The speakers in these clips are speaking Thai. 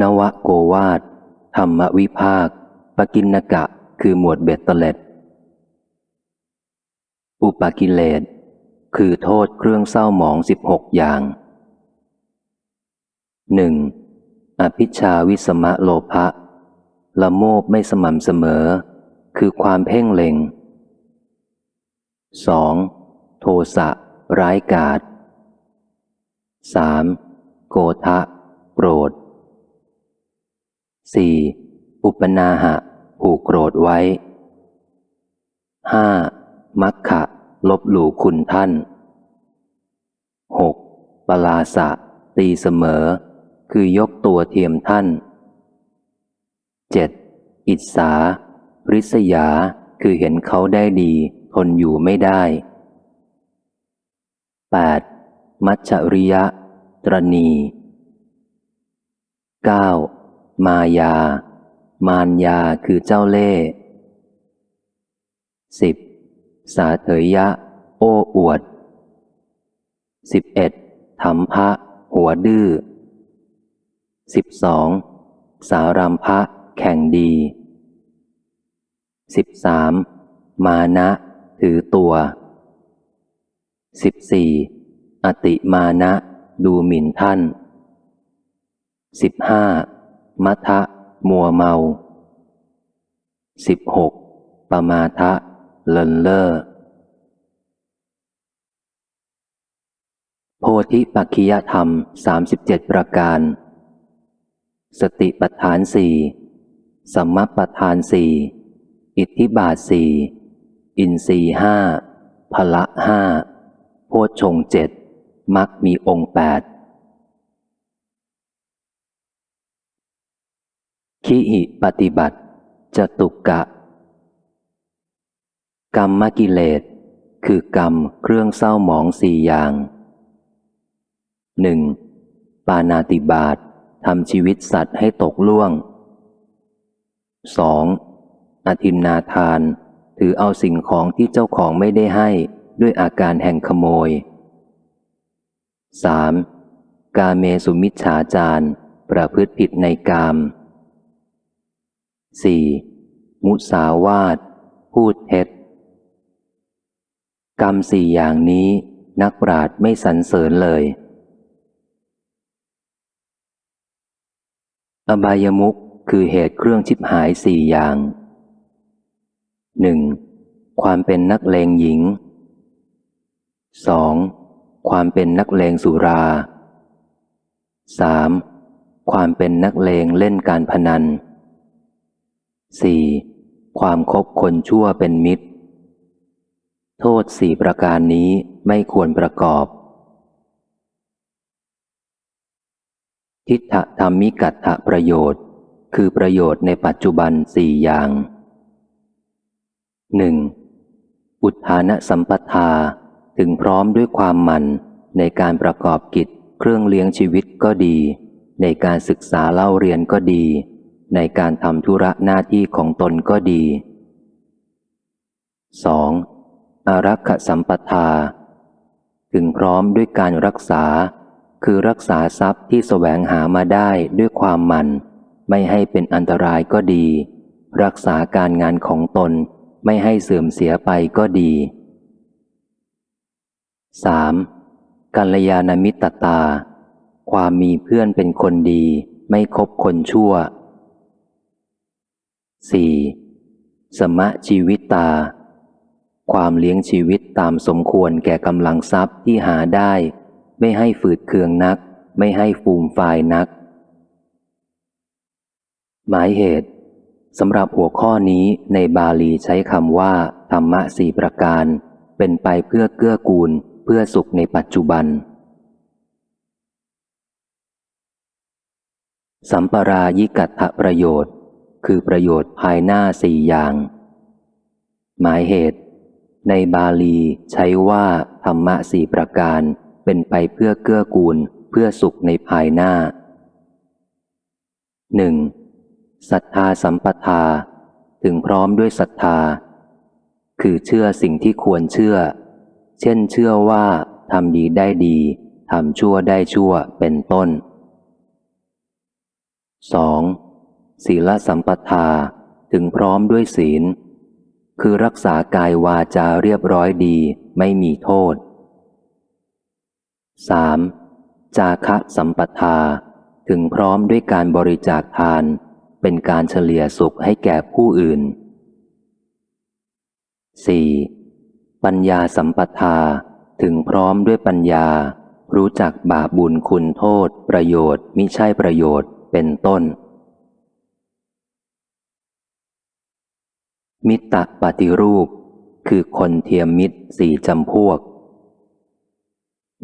นวโกวาทธรรมวิภาค ปกินกะ คือหมวดเบ็ดเตล็ด อุปกิเลส คือโทษเครื่องเศร้าหมองสิบหกอย่างหนึ่งอภิชาวิสมะโลภะละโมบไม่สม่ำเสมอ คือความเพ่งเล็ง 2. โทสะร้ายกาศ 3. โกทะ โกรธ 4. อุปนาหะ ผูกโกรธไว้ 5. มัคคะลบหลู่คุณท่าน 6. ปลาสะ ตีเสมอ คือยกตัวเทียมท่าน 7. อิสาริษยา คือเห็นเขาได้ดี ทนอยู่ไม่ได้ 8. มัจริยะ ตรณี 9. มายา มารยาคือเจ้าเล่ห์ 10. สาเถยยะ โอ้อวด 11. ธรรมภะหัวดื้อ 12. สารัมภะแข่งดี 13. มานะ ถือตัว 14. อติมานะ ดูหมิ่นท่าน 15. มัทะมัวเมา 16. ปมาทะ เลินเล่อโพธิปัจขิยธรรม 37 ประการ สติปัฏฐานสี่สัมมปัฏฐานสี่อิทธิบาทสี่อินทรีห้าพละห้าโพชงเจ็ดมักมีองค์แปด ขีหิปฏิบัติจตุกกะ กรรมมกิเลส คือกรรมเครื่องเศร้าหมองสี่อย่างหนึ่งปานาติบาตทำชีวิตสัตว์ให้ตกล่วง 2. อธินนาทาน ถือเอาสิ่งของที่เจ้าของไม่ได้ให้ด้วยอาการแห่งขโมย 3. กาเมสุมิจฉาจารประพฤติผิดในกาม 4. มุสาวาท พูดเท็จ กรรมสี่อย่างนี้นักปราชญ์ไม่สรรเสริญเลย อบายมุขคือเหตุเครื่องชิบหายสี่อย่างหนึ่งความเป็นนักเลงหญิง 2. ความเป็นนักเลงสุรา 3. ความเป็นนักเลงเล่นการพนัน 4. ความคบคนชั่วเป็นมิตร โทษสี่ประการนี้ไม่ควรประกอบ ทิฏฐธรรมิกัตถประโยชน์ คือประโยชน์ในปัจจุบันสี่อย่างหนึ่งอุทานสัมปทาถึงพร้อมด้วยความมันในการประกอบกิจเครื่องเลี้ยงชีวิตก็ดี ในการศึกษาเล่าเรียนก็ดี ในการทำธุระหน้าที่ของตนก็ดี 2. อารักขสัมปทา ถึงพร้อมด้วยการรักษา คือรักษาทรัพย์ที่แสวงหามาได้ด้วยความมัน ไม่ให้เป็นอันตรายก็ดี รักษาการงานของตนไม่ให้เสื่อมเสียไปก็ดี 3. กัลยาณมิตรตา ความมีเพื่อนเป็นคนดี ไม่คบคนชั่ว 4. สมะชีวิตตา ความเลี้ยงชีวิตตามสมควรแก่กำลังทรัพย์ที่หาได้ ไม่ให้ฝืดเคืองนัก ไม่ให้ฟูมฟายนัก หมายเหตุสำหรับหัวข้อนี้ในบาลีใช้คำว่า ธรรมะสี่ประการ เป็นไปเพื่อเกื้อกูลเพื่อสุขในปัจจุบัน สัมปรายิกัตถประโยชน์ คือประโยชน์ภายหน้าสี่อย่าง หมายเหตุ ในบาลีใช้ว่าธรรมะสี่ประการ เป็นไปเพื่อเกื้อกูล เพื่อสุขในภายหน้าหนึ่งศรัทธาสัมปทา ถึงพร้อมด้วยศรัทธา คือเชื่อสิ่งที่ควรเชื่อ เช่นเชื่อว่าทำดีได้ดีทำชั่วได้ชั่วเป็นต้น 2. ศีลสัมปทาถึงพร้อมด้วยศีล คือรักษากายวาจาเรียบร้อยดีไม่มีโทษ 3. จาคะสัมปทาถึงพร้อมด้วยการบริจาคทาน เป็นการเฉลี่ยสุขให้แก่ผู้อื่น 4. ปัญญาสัมปทาถึงพร้อมด้วยปัญญา รู้จักบาปบุญคุณโทษ ประโยชน์มิใช่ประโยชน์เป็นต้น มิตรปฏิรูป คือคนเทียมมิตรสี่จำพวก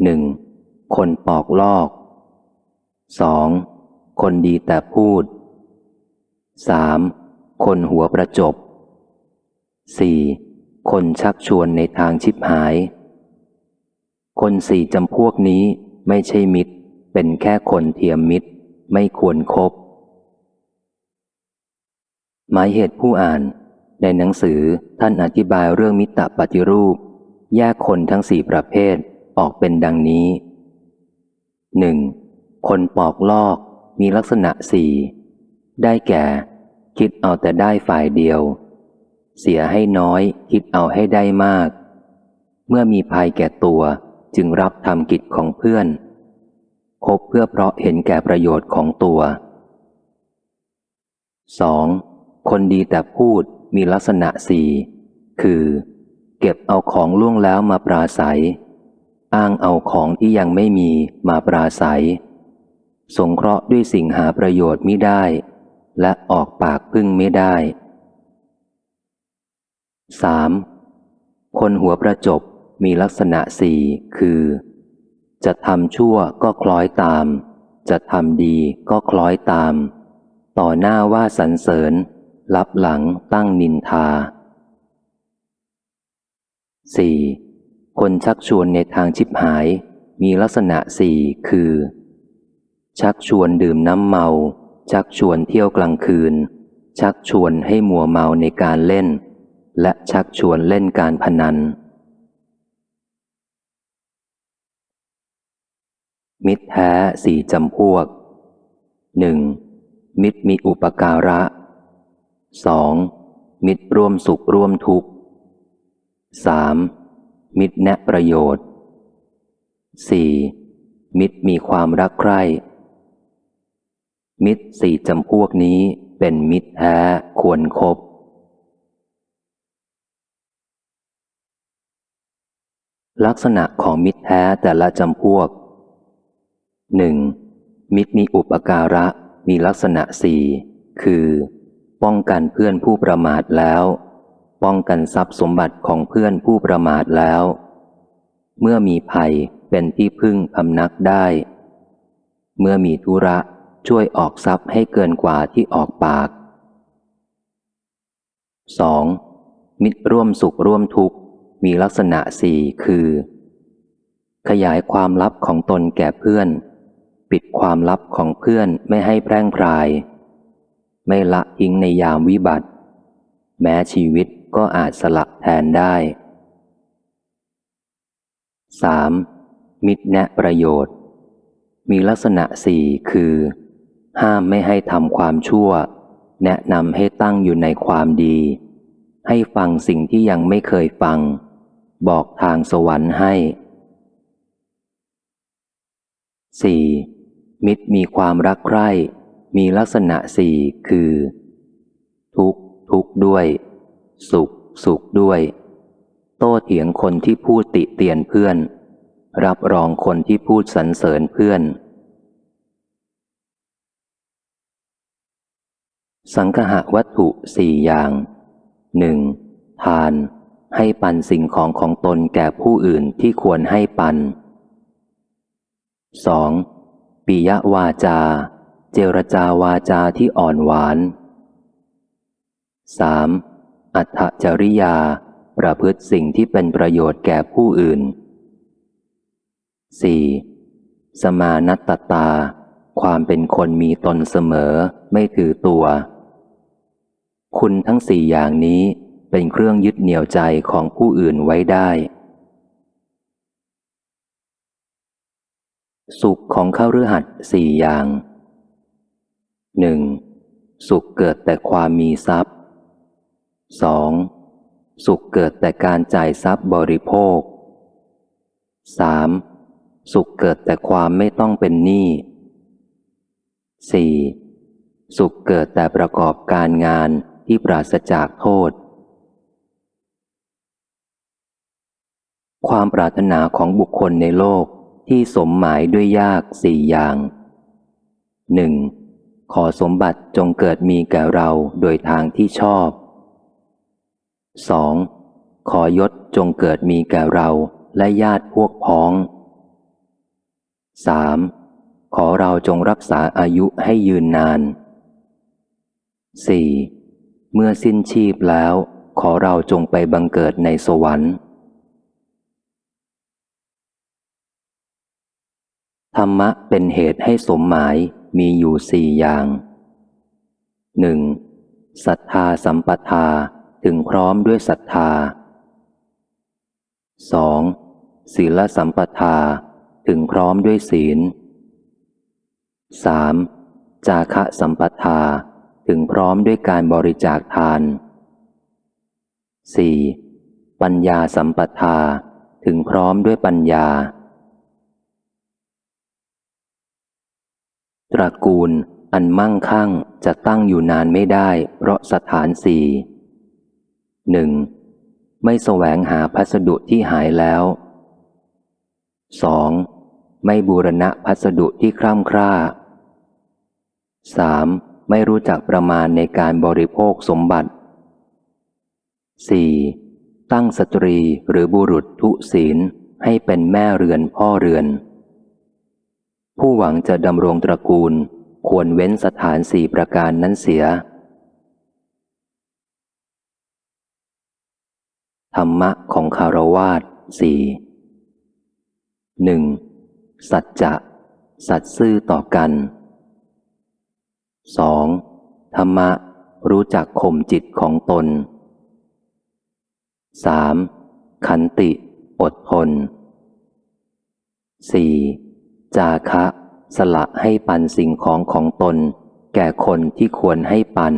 หนึ่งคนปอกลอกสองคนดีแต่พูดสามคนหัวประจบสี่คนชักชวนในทางชิบหาย คนสี่จำพวกนี้ไม่ใช่มิตร เป็นแค่คนเทียมมิตร ไม่ควรครบหมายเหตุผู้อ่าน ในหนังสือท่านอธิบายเรื่องมิตรปฏิรูป แยกคนทั้งสี่ประเภทออกเป็นดังนี้หนึ่งคนปอกลอกมีลักษณะสี่ได้แก่ คิดเอาแต่ได้ฝ่ายเดียว เสียให้น้อย คิดเอาให้ได้มาก เมื่อมีภัยแก่ตัวจึงรับทำกิจของเพื่อน คบเพื่อเพราะเห็นแก่ประโยชน์ของตัว 2. คนดีแต่พูด มีลักษณะสี่คือ เก็บเอาของล่วงแล้วมาปราศัย อ้างเอาของที่ยังไม่มีมาปราศัย สงเคราะห์ด้วยสิ่งหาประโยชน์ไม่ได้ และออกปากพึ่งไม่ได้ 3. คนหัวประจบมีลักษณะสี่คือ จะทำชั่วก็คล้อยตาม จะทำดีก็คล้อยตาม ต่อหน้าว่าสรรเสริญ รับหลังตั้งนินทา 4. คนชักชวนในทางชิบหาย มีลักษณะสี่คือ ชักชวนดื่มน้ำเมา ชักชวนเที่ยวกลางคืน ชักชวนให้มัวเมาในการเล่น และชักชวนเล่นการพนัน มิตรแท้สี่จำพวกหนึ่งมิตรมีอุปการะ สองมิตรร่วมสุขร่วมทุกข์สามมิตรแนะประโยชน์สี่มิตรมีความรักใคร่ มิตรสี่จำพวกนี้เป็นมิตรแท้ควรครบลักษณะของมิตรแท้แต่ละจำพวกหนึ่งมิตรมีอุปการะมีลักษณะสี่คือ ป้องกันเพื่อนผู้ประมาทแล้ว ป้องกันทรัพย์สมบัติของเพื่อนผู้ประมาทแล้ว เมื่อมีภัยเป็นที่พึ่งพำนักได้ เมื่อมีธุระช่วยออกทรัพย์ให้เกินกว่าที่ออกปาก 2. มิตรร่วมสุขร่วมทุกข์ มีลักษณะสี่คือ ขยายความลับของตนแก่เพื่อน ปิดความลับของเพื่อนไม่ให้แพร่งพราย ไม่ละทิ้งในยามวิบัติ แม้ชีวิตก็อาจสลักแทนได้ 3. มิตรแนะประโยชน์ มีลักษณะสี่คือ ห้ามไม่ให้ทำความชั่ว แนะนำให้ตั้งอยู่ในความดี ให้ฟังสิ่งที่ยังไม่เคยฟัง บอกทางสวรรค์ให้ 4. มิตรมีความรักใคร่ มีลักษณะสี่คือ ทุกทุกด้วย สุขสุขด้วย โต้เถียงคนที่พูดติเตียนเพื่อน รับรองคนที่พูดสรรเสริญเพื่อน สังคหะวัตถุสี่อย่างหนึ่งทานให้ปันสิ่งของของตนแก่ผู้อื่นที่ควรให้ปัน 2. ปิยวาจา เจรจาวาจาที่อ่อนหวาน 3. อัตจริยา ประพฤติสิ่งที่เป็นประโยชน์แก่ผู้อื่น 4. สมานัตตา ความเป็นคนมีตนเสมอไม่ถือตัว คุณทั้งสี่อย่างนี้เป็นเครื่องยึดเหนี่ยวใจของผู้อื่นไว้ได้ สุขของข้ารือหัดสี่อย่าง หนึ่งสุขเกิดแต่ความมีทรัพย์สองสุขเกิดแต่การจ่ายทรัพย์บริโภคสามสุขเกิดแต่ความไม่ต้องเป็นหนี้สี่สุขเกิดแต่ประกอบการงานที่ปราศจากโทษ ความปรารถนาของบุคคลในโลกที่สมหมายด้วยยากสี่อย่างหนึ่ง ขอสมบัติจงเกิดมีแก่เราโดยทางที่ชอบ 2. ขอยศจงเกิดมีแก่เราและญาติพวกพ้อง 3. ขอเราจงรักษาอายุให้ยืนนาน 4. เมื่อสิ้นชีพแล้ว ขอเราจงไปบังเกิดในสวรรค์ ธรรมะเป็นเหตุให้สมหมาย มีอยู่สี่อย่างหนึ่งศรัทธาสัมปทาถึงพร้อมด้วยศรัทธา 2. ศีลสัมปทาถึงพร้อมด้วยศีล 3. จาคะสัมปทาถึงพร้อมด้วยการบริจาคทาน 4. ปัญญาสัมปทาถึงพร้อมด้วยปัญญา ตระกูล อันมั่งคั่งจะตั้งอยู่นานไม่ได้ เพราะสถานสี่หนึ่งไม่แสวงหาพัสดุที่หายแล้ว 2. ไม่บูรณะพัสดุที่คร่ำคร่า 3. ไม่รู้จักประมาณในการบริโภคสมบัติ 4. ตั้งสตรีหรือบุรุษทุศีลให้เป็นแม่เรือนพ่อเรือน ผู้หวังจะดำรงตระกูล ควรเว้นสถานสี่ประการนั้นเสีย ธรรมะของคารวาสสี่หนึ่งสัจจะ สัตซื่อต่อกันสองธรรมะ รู้จักข่มจิตของตนสามขันติ อดทนสี่ จาคะ สละให้ปันสิ่งของของตน แก่คนที่ควรให้ปัน